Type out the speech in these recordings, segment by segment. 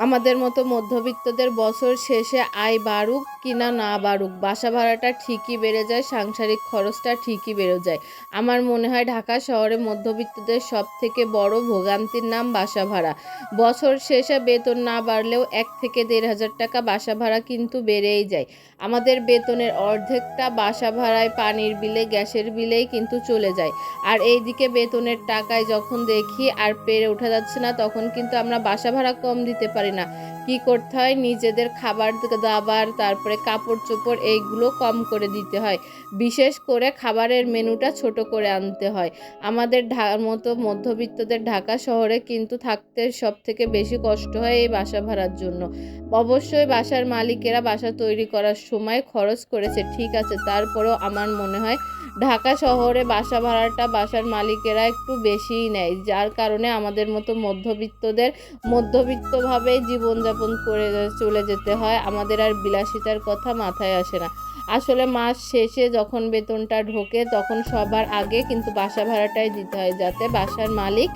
আমাদের মতো মধ্যবিত্তদের বছর শেষে আয় বাড়ুক কিনা না বাড়ুক, বাসা ভাড়াটা ঠিকই বেড়ে যায়, সাংসারিক খরচটা ঠিকই বেড়ে যায়। আমার মনে হয় ঢাকা শহরে মধ্যবিত্তদের সব থেকে বড় ভোগান্তির নাম বাসা ভাড়া। বছর শেষে বেতন না বাড়লেও এক থেকে দেড় হাজার টাকা বাসা ভাড়া কিন্তু বেড়েই যায়। আমাদের বেতনের অর্ধেকটা বাসা ভাড়ায় পানির বিলে, গ্যাসের বিলেই কিন্তু চলে যায়। আর এইদিকে বেতনের টাকায় যখন দেখি আর পেরে ওঠা যাচ্ছে না, তখন কিন্তু আমরা বাসা ভাড়া কম দিতে পারি না। কি করতে হয়? নিজেদের খাবার, দাবার, তারপরে কাপড় চোপড় এইগুলো কম করে দিতে হয়। বিশেষ করে খাবারের মেনুটা ছোট করে আনতে হয়। আমাদের মতো মধ্যবিত্তদের ঢাকা শহরে কিন্তু থাকতে সব থেকে বেশি কষ্ট হয় এই বাসা ভাড়ার জন্য। অবশ্যই বাসার মালিকেরা বাসা তৈরি করার সময় খরচ করেছে, ঠিক আছে, তারপরেও আমার মনে হয় ঢাকা শহরে বাসা ভাড়াটা বাসার মালিকেরা একটু বেশিই নেয়, যার কারণে আমাদের মতো মধ্যবিত্তদের মধ্যবিত্তভাবে জীবনযাপন করে চলে যেতে হয়। আমাদের আর বিলাসিতার কথা মাথায় আসে না। আসলে মাস শেষে যখন বেতনটা ঢোকে, তখন সবার আগে কিন্তু বাসা ভাড়াটাই দিতে হয়, যাতে বাসার মালিক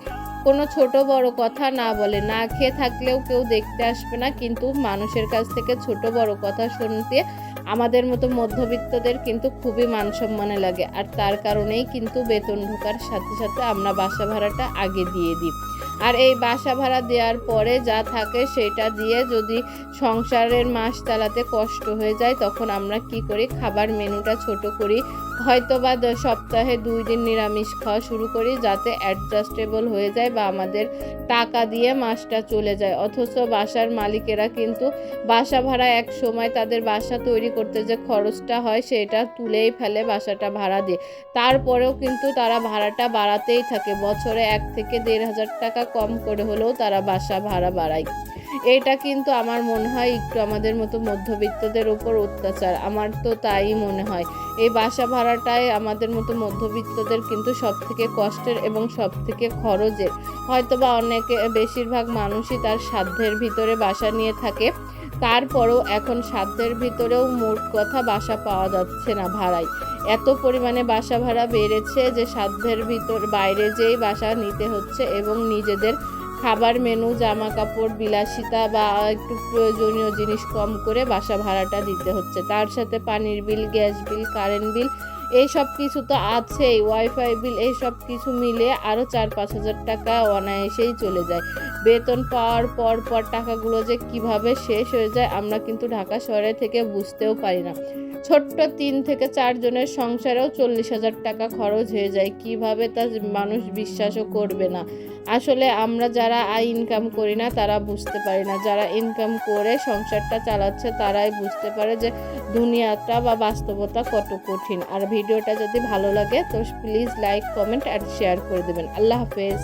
কোনো ছোট বড় কথা না বলে, না খেয়ে থাকলেও কেউ দেখতে আসবে না। কিন্তু মানুষের কাছ থেকে ছোট বড় কথা শুনতে আমাদের মতো মধ্যবিত্তদের কিন্তু খুবই মান সম্মানে লাগে। আর তার কারণেই কিন্তু বেতন ঢোকার সাথে সাথে আমরা বাসা ভাড়াটা আগে দিয়ে দিই। আর এই বাসা ভাড়া দেওয়ার পরে যা থাকে সেটা দিয়ে যদি সংসারের মাস চালাতে কষ্ট হয়ে যায়, তখন আমরা কি করি? খাবার মেনুটা ছোট করি। হয়তো বা সপ্তাহে দুই দিন নিরামিষ খাওয়া শুরু করি, যাতে অ্যাডজাস্টেবল হয়ে যায় বা আমাদের টাকা দিয়ে মাছটা চলে যায়। অথচ বাসার মালিকেরা কিন্তু বাসা ভাড়া এক সময় তাদের বাসা তৈরি করতে যে খরচটা হয় সেটা তুলেই ফেলে বাসাটা ভাড়া দিয়ে। তারপরেও কিন্তু তারা ভাড়াটা বাড়াতেই থাকে। বছরে এক থেকে দেড় হাজার টাকা কম করে হলেও তারা বাসা ভাড়া বাড়ায়। এটা কিন্তু আমার মনে হয় একটু আমাদের মতো মধ্যবিত্তদের উপর অত্যাচার। আমার তো তাই মনে হয়। এই বাসা ভাড়াটাই আমাদের মতো মধ্যবিত্তদের কিন্তু সব থেকে কষ্টের এবং সব থেকে খরচের। হয়তোবা অনেকে, বেশিরভাগ মানুষই তার সাধ্যের ভিতরে বাসা নিয়ে থাকে। তারপরেও এখন সাধ্যের ভিতরেও মোট কথা বাসা পাওয়া যাচ্ছে না ভাড়ায়। এত পরিমাণে বাসা ভাড়া বেড়েছে যে সাধ্যের ভিতর, বাইরে যেই বাসা নিতে হচ্ছে এবং নিজেদের খাবার মেনু জামা কাপড় বিলাসিতা বা একটু প্রয়োজনীয় জিনিস কম করে বাসা ভাড়াটা দিতে হচ্ছে। তার সাথে পানির বিল গ্যাস বিল কারেন্ট বিল এই সব কিছু তো আছেই ওয়াইফাই বিল এই সব কিছু মিলে আরও চার পাঁচ হাজার টাকা অনায়াসেই চলে যায়। বেতন পাওয়ার পর পর টাকাগুলো যে কীভাবে শেষ হয়ে যায় আমরা কিন্তু ঢাকা শহরে থেকে বুঝতেও পারি না। ছোট্ট তিন থেকে চারজনের সংসারেও চল্লিশ হাজার টাকা খরচ হয়ে যায়, কীভাবে তা মানুষ বিশ্বাসও করবে না। আসলে আমরা যারা আয় ইনকাম করি না, তারা বুঝতে পারি না। যারা ইনকাম করে সংসারটা চালাচ্ছে, তারাই বুঝতে পারে যে দুনিয়াটা বা বাস্তবতা কত কঠিন। আর ভিডিওটা যদি ভালো লাগে তো প্লিজ লাইক কমেন্ট আর শেয়ার করে দেবেন। আল্লাহ হাফেজ।